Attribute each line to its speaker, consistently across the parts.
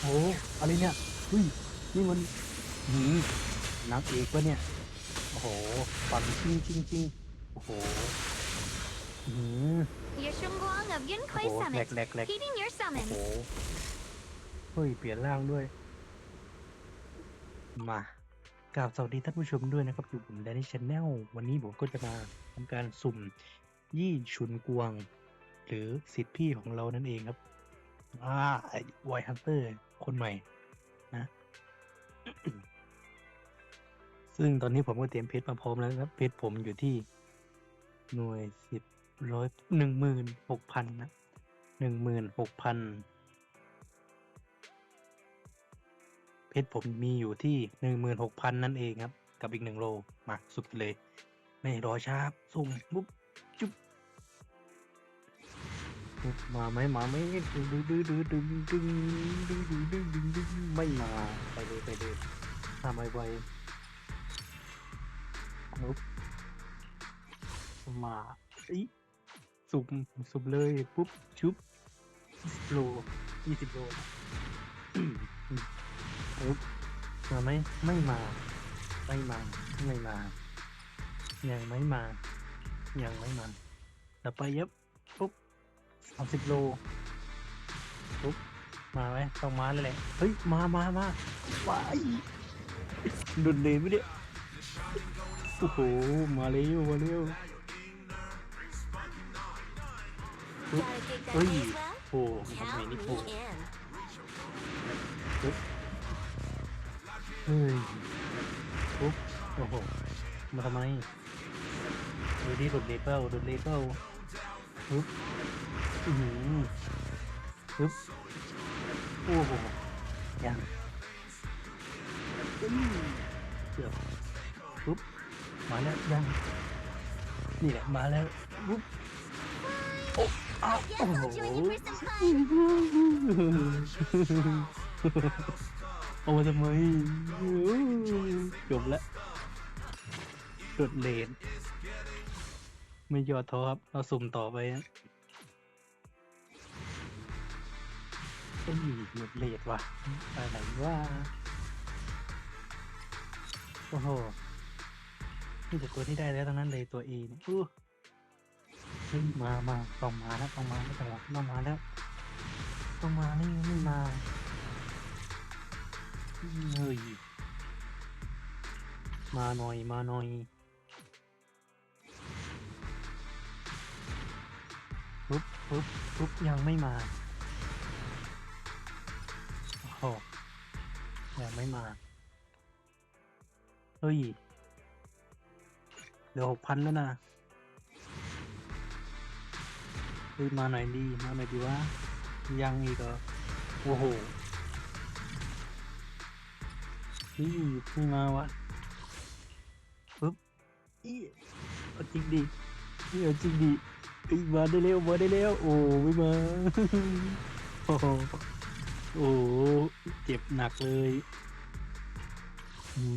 Speaker 1: โอ้อะไรเนี่ยเฮ้ยนี่มันหืมนักเอกปะเนี่ย โอ้โหปั่นจริงจริงจริงโอ้โหหืม
Speaker 2: Yashunguang of Yunquay
Speaker 1: โอ้โหแหล
Speaker 2: Summit.
Speaker 1: กแหลกแหลก
Speaker 2: Heeding your
Speaker 1: โอ้โห
Speaker 2: summons.
Speaker 1: เฮ้ย เปลี่ยนร่างด้วย มากราบสวัสดีท่านผู้ชมด้วยนะครับ อยู่ผมแดนนี่ชแนลวันนี้ผมก็จะมาทำการสุ่มยี่ชุนกวง หรือสิทธิพี่ของเรานั่นเองครับ อ่าไวฮันเตอร์ คนใหม่ นะ ซึ่งตอนนี้ผมก็เตรียมเพชรมาพร้อมแล้วครับเพชรผมอยู่ที่หน่วยสิบร้อยหนึ่งหมื่นหกพันนะหนึ่งหมื่นหกพันเพชรผมมีอยู่ที่หนึ่งหมื่นหกพันนั่นเองครับ กับอีกหนึ่งโลมาสุดเลย ไม่รอช้าสุ่มปุ๊บจุ๊บ มาไหมมาไหมดึงดึงดึงดึงดึงดึงดึงดึงดึงดึงดึงไม่มาไปเลยไปเลยทำไมไวปุ๊บมาอีสุ่มสุ่มเลยปุ๊บชุบโลยี่สิบโลนะปุ๊บมาไหมไม่มาไม่มาไม่มายังไม่มายังไม่มาต่อไปยับปุ๊บ สามสิบโลปุ๊บมาไหมต้องมาเลยแหละเฮ้ย มามามาไปดุนเลยไม่เนี่ยโอ้โห มาเร็วมาเร็ว
Speaker 2: Gotta dig that
Speaker 1: Oi.
Speaker 2: maze well?
Speaker 1: โอ้ทำไมนี่โอ้
Speaker 2: in.
Speaker 1: ปุ๊บเฮ้ยปุ๊บโอ้โห มาทำไมดูดิโดดเลเปิลโดดเลเปิลปุ๊บ อือปุ๊บโอ้โหยังอื้อเกือบปุ๊บมาแล้วยังนี่แหละมาแล้วปุ๊บโอ้อ้าวโอ้โหเอามาทำไมจบแล้วโดดเลนไม่ยอดท้อครับ เราสุ่มต่อไป เอ้ยหมดเลดว่ะไปไหนว่าโอ้โหนี่แต่ตัวที่ได้แล้วทั้งนั้นเลยตัวเอเนี่ยอู้เฮ้ยมามาต้องมาแล้วต้องมาแล้วจังหวะต้องมาแล้วต้องมานี่ไม่มาเฮ้ยมาหน่อยมาหน่อยปุ๊บปุ๊บปุ๊บยังไม่มา โอ้โหยังไม่มา เฮ้ยเหลือหกพันแล้วนะเฮ้ยมาหน่อยดีมาหน่อยดีวะยังอีกเหรอโอ้โหนี่ไม่งมาวะปุ๊บอีเอาจริงดินี่เอาจริงดิอีมาได้เร็วมาได้เร็วโอ้ไม่มาโอ้ โอ้เจ็บหนักเลย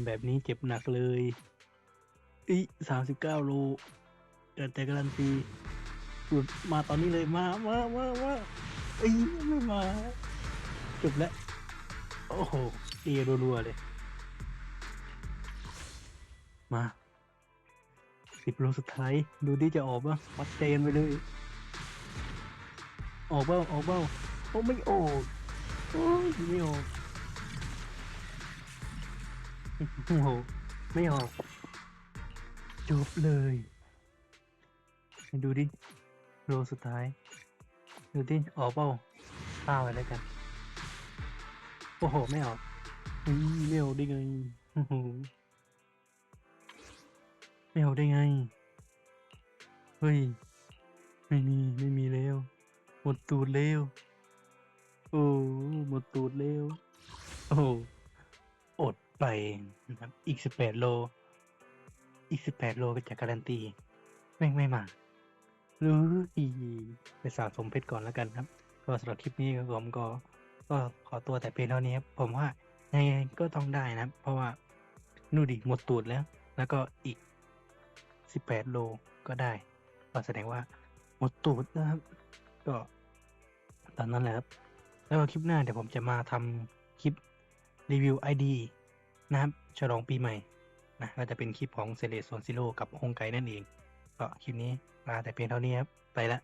Speaker 1: แบบนี้เจ็บหนักเลยอีสามสิบเก้าโลแต่แต่การันตีหลุดมาตอนนี้เลยมามามามาอ้ยไม่มาจบแล้วโอ้โหเอรัวๆเลย มาสิบโลสุดท้ายดูดิจะออกป่ะวัดเจนไปเลย ออกเบ้าออกเบ้าโอ้ไม่ออก โอ้ยไม่ออกโอ้โหไม่ออกจบเลยดูดิโลสุดท้าย ดูดิออกเปล่าป้าไปแล้วกัน โอ้โห ไม่ออกไม่ออกได้ไงไม่ออกได้ไง เฮ้ย ไม่มี ไม่มีแล้ว หมดตูดแล้ว โอ้หมดตูดแล้วโอ้อดไปนะครับ อีกสิบแปดโล อีกสิบแปดโลก็จะการันตีแม่งไม่มาหรืออีไปสะสมเพชรก่อนแล้วกันครับ ก็สำหรับคลิปนี้ครับผมก็ ก็ขอตัวแต่เพียงเท่านี้ครับ ผมว่ายังไงก็ต้องได้นะ เพราะว่านู่นดิหมดตูดแล้ว แล้วก็อีก18โลก็ได้ ก็แสดงว่าหมดตูดนะครับ ก็ตามนั้นแหละครับ แล้วก็คลิปหน้าเดี๋ยวผมจะมาทำคลิปรีวิว ID นะครับฉลองปีใหม่นะก็จะเป็นคลิปของเซเลสโซนซิโลกับฮงไกนั่นเอง ก็คลิปนี้ลาแต่เพียงเท่านี้ครับ ไปละ